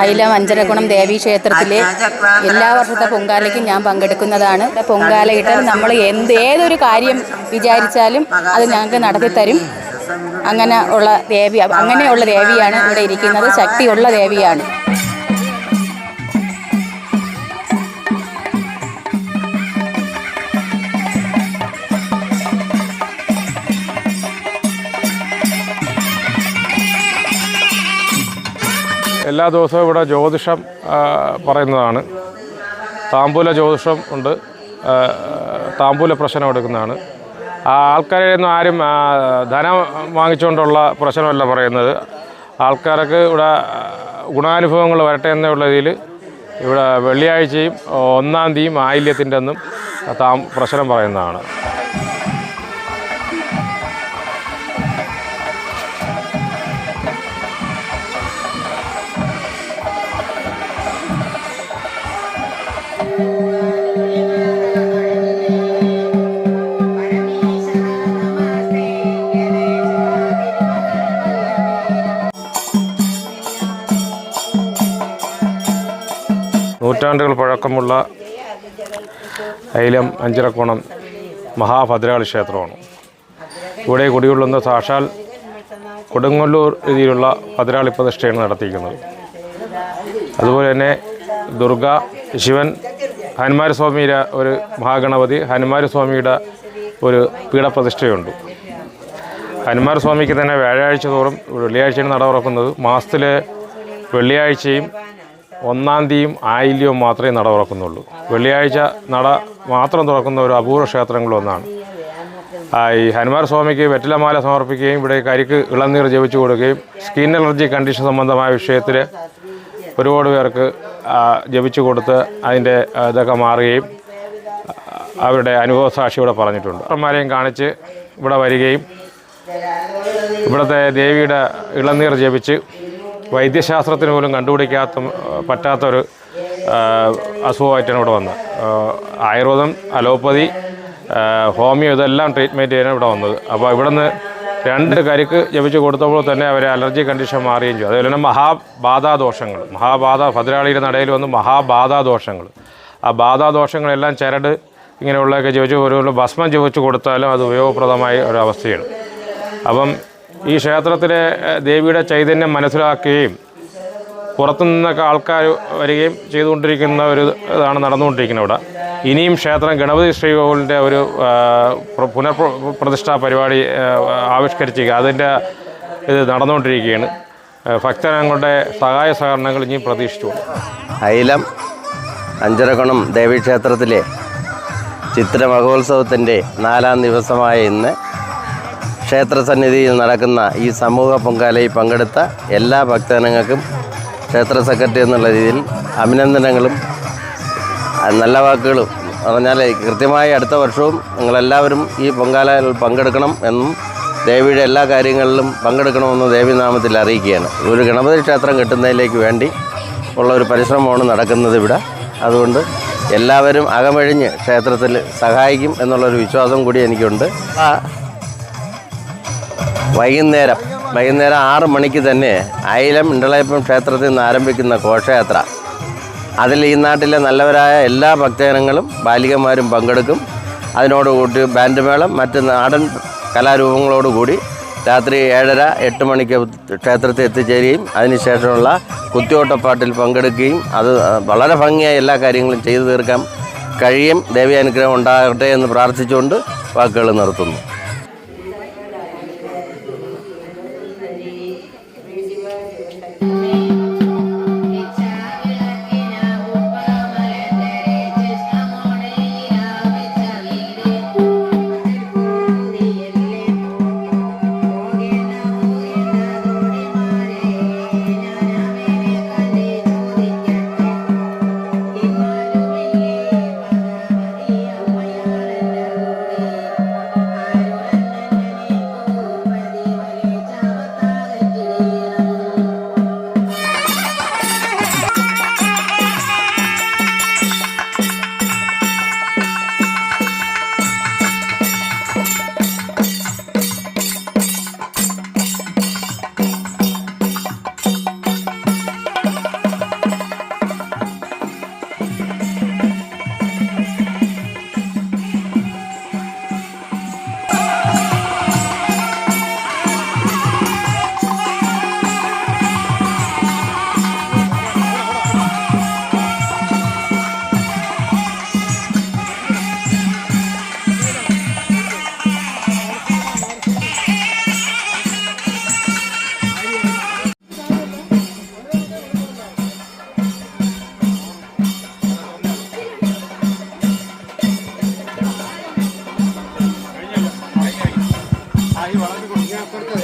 അയിലം അഞ്ചരക്കുണം ദേവീ ക്ഷേത്രത്തിലെ എല്ലാ വർഷത്തെ പൊങ്കാലയ്ക്കും ഞാൻ പങ്കെടുക്കുന്നതാണ്. പൊങ്കാലയിട്ട് നമ്മൾ എന്ത് ഏതൊരു കാര്യം വിചാരിച്ചാലും അത് ഞങ്ങൾക്ക് നടത്തിത്തരും അങ്ങനെ ഉള്ള ദേവി അങ്ങനെയുള്ള ദേവിയാണ് ഇവിടെ ഇരിക്കുന്നത്. ശക്തിയുള്ള ദേവിയാണ്. എല്ലാ ദിവസവും ഇവിടെ ജ്യോതിഷം പറയുന്നതാണ്. താമ്പൂല ജ്യോതിഷം ഉണ്ട്. താമ്പൂല പ്രശ്നം എടുക്കുന്നതാണ്. ആൾക്കാരെയൊന്നും ആരും ധനം വാങ്ങിച്ചുകൊണ്ടുള്ള പ്രശ്നമല്ല പറയുന്നത്. ആൾക്കാർക്ക് ഇവിടെ ഗുണാനുഭവങ്ങൾ വരട്ടെ എന്നുള്ള രീതിയിൽ ഇവിടെ വെള്ളിയാഴ്ചയും ഒന്നാം തീയതിയും ആയില്യത്തിന്റെ അന്നും താം പ്രശ്നം പറയുന്നതാണ്. നൂറ്റാണ്ടുകൾ പഴക്കമുള്ള ഐലം അഞ്ചിറക്കോണം മഹാഭദ്രകാളി ക്ഷേത്രമാണ്. ഇവിടെ കുടികൊള്ളുന്ന സാക്ഷാൽ കൊടുങ്ങല്ലൂർ രീതിയിലുള്ള ഭദ്രാളി പ്രതിഷ്ഠയാണ് നടത്തിയിരിക്കുന്നത്. അതുപോലെ തന്നെ ദുർഗ ശിവൻ ഹനുമാരസ്വാമിയുടെ ഒരു മഹാഗണപതി ഹനുമാരസ്വാമിയുടെ ഒരു പീഠപ്രതിഷ്ഠയുണ്ട്. ഹനുമാരസ്വാമിക്ക് തന്നെ വ്യാഴാഴ്ച തോറും വെള്ളിയാഴ്ചയാണ് നട തുറക്കുന്നത്. മാസത്തിലെ വെള്ളിയാഴ്ചയും ഒന്നാം തീയതിയും ആയില്യവും മാത്രമേ നട തുറക്കുന്നുള്ളൂ. വെള്ളിയാഴ്ച നട മാത്രം തുറക്കുന്ന ഒരു അപൂർവ ക്ഷേത്രങ്ങളൊന്നാണ് ഈ ഹനുമാൻ സ്വാമിക്ക് വെറ്റിലമാല സമർപ്പിക്കുകയും ഇവിടെ കരിക്ക് ഇളനീർ ജപിച്ചു കൊടുക്കുകയും സ്കിൻ അലർജി കണ്ടീഷൻ സംബന്ധമായ വിഷയത്തിൽ ഒരുപാട് പേർക്ക് ജപിച്ചു കൊടുത്ത് അതിന്റെ ഇതൊക്കെ മാറുകയും അവരുടെ അനുഭവ സാക്ഷി ഇവിടെ പറഞ്ഞിട്ടുണ്ട്. ഡോക്ടർമാരെയും കാണിച്ച് ഇവിടെ വരികയും ഇവിടുത്തെ ദേവിയുടെ ഇളനീർ ജപിച്ച് വൈദ്യശാസ്ത്രത്തിന് പോലും കണ്ടുപിടിക്കാത്ത പറ്റാത്തൊരു അസുഖമായിട്ടാണ് ഇവിടെ വന്നത്. ആയുർവേദം അലോപ്പതി ഹോമിയോ ഇതെല്ലാം ട്രീറ്റ്മെന്റ് ചെയ്യാനാണ് ഇവിടെ വന്നത്. അപ്പോൾ ഇവിടുന്ന് രണ്ട് കരിക്ക് ജപിച്ച് കൊടുത്തപ്പോൾ തന്നെ അവരെ അലർജി കണ്ടീഷൻ മാറുകയും ചെയ്തു. അതുപോലെ തന്നെ മഹാബാധാദോഷങ്ങൾ. മഹാബാധ ഭദ്രാളിയുടെ നടയിൽ വന്ന് മഹാബാധാദോഷങ്ങൾ. ആ ബാധാദോഷങ്ങളെല്ലാം ചരട് ഇങ്ങനെയുള്ളതൊക്കെ ജപിച്ച് ഒരു ഭസ്മം ജപിച്ച് കൊടുത്താലും അത് ഉപയോഗപ്രദമായ ഒരു അവസ്ഥയാണ്. അപ്പം ഈ ക്ഷേത്രത്തിലെ ദേവിയുടെ ചൈതന്യം മനസ്സിലാക്കുകയും പുറത്തു നിന്നൊക്കെ ആൾക്കാർ വരികയും ചെയ്തുകൊണ്ടിരിക്കുന്ന ഒരു ഇതാണ് നടന്നുകൊണ്ടിരിക്കുന്നത് ഇവിടെ. ഇനിയും ക്ഷേത്രം ഗണപതി ശ്രീകോവിലിന്റെ ഒരു പുനഃപ്രതിഷ്ഠാ പരിപാടി ആവിഷ്കരിച്ചിരിക്കുക അതിന്റെ ഇത് നടന്നുകൊണ്ടിരിക്കുകയാണ്. ഭക്തജനങ്ങളുടെ സഹായ സഹകരണങ്ങൾ ഇനിയും പ്രതീക്ഷിച്ചു അയിലം അഞ്ചരക്കുണം ദേവീക്ഷേത്രത്തിലെ ചിത്ര മഹോത്സവത്തിന്റെ നാലാം ദിവസമായ ഇന്ന് ക്ഷേത്രസന്നിധിയിൽ നടക്കുന്ന ഈ സമൂഹ പൊങ്കാലയിൽ പങ്കെടുത്ത എല്ലാ ഭക്തജനങ്ങൾക്കും ക്ഷേത്ര സെക്രട്ടറി എന്നുള്ള രീതിയിൽ അഭിനന്ദനങ്ങളും നല്ല വാക്കുകളും. പറഞ്ഞാൽ കൃത്യമായി അടുത്ത വർഷവും നിങ്ങളെല്ലാവരും ഈ പൊങ്കാലയിൽ പങ്കെടുക്കണം എന്നും ദേവിയുടെ എല്ലാ കാര്യങ്ങളിലും പങ്കെടുക്കണമെന്ന് ദേവിനാമത്തിൽ അറിയിക്കുകയാണ്. ഒരു ഗണപതി ക്ഷേത്രം കെട്ടുന്നതിലേക്ക് വേണ്ടി ഉള്ള ഒരു പരിശ്രമമാണ് നടക്കുന്നത് ഇവിടെ. അതുകൊണ്ട് എല്ലാവരും അകമഴിഞ്ഞ് ക്ഷേത്രത്തിൽ സഹായിക്കും എന്നുള്ളൊരു വിശ്വാസം കൂടി എനിക്കുണ്ട്. ആ വൈകുന്നേരം വൈകുന്നേരം ആറ് മണിക്ക് തന്നെ അയിലം ഇണ്ടളയപ്പം ക്ഷേത്രത്തിൽ നിന്ന് ആരംഭിക്കുന്ന ഘോഷയാത്ര. അതിൽ ഈ നാട്ടിലെ നല്ലവരായ എല്ലാ ഭക്തജനങ്ങളും ബാലികമാരും പങ്കെടുക്കും. അതിനോടുകൂടി ബാൻഡ് മേളം മറ്റ് നാടൻ കലാരൂപങ്ങളോടുകൂടി രാത്രി ഏഴര എട്ട് മണിക്ക് ക്ഷേത്രത്തിൽ എത്തിച്ചേരുകയും അതിനുശേഷമുള്ള കുത്തിയോട്ടപ്പാട്ടിൽ പങ്കെടുക്കുകയും അത് വളരെ ഭംഗിയായി എല്ലാ കാര്യങ്ങളും ചെയ്തു തീർക്കാം കഴിയും. ദേവി അനുഗ്രഹം ഉണ്ടാകട്ടെ എന്ന് പ്രാർത്ഥിച്ചുകൊണ്ട് വാക്കുകൾ നിർത്തുന്നു. corta.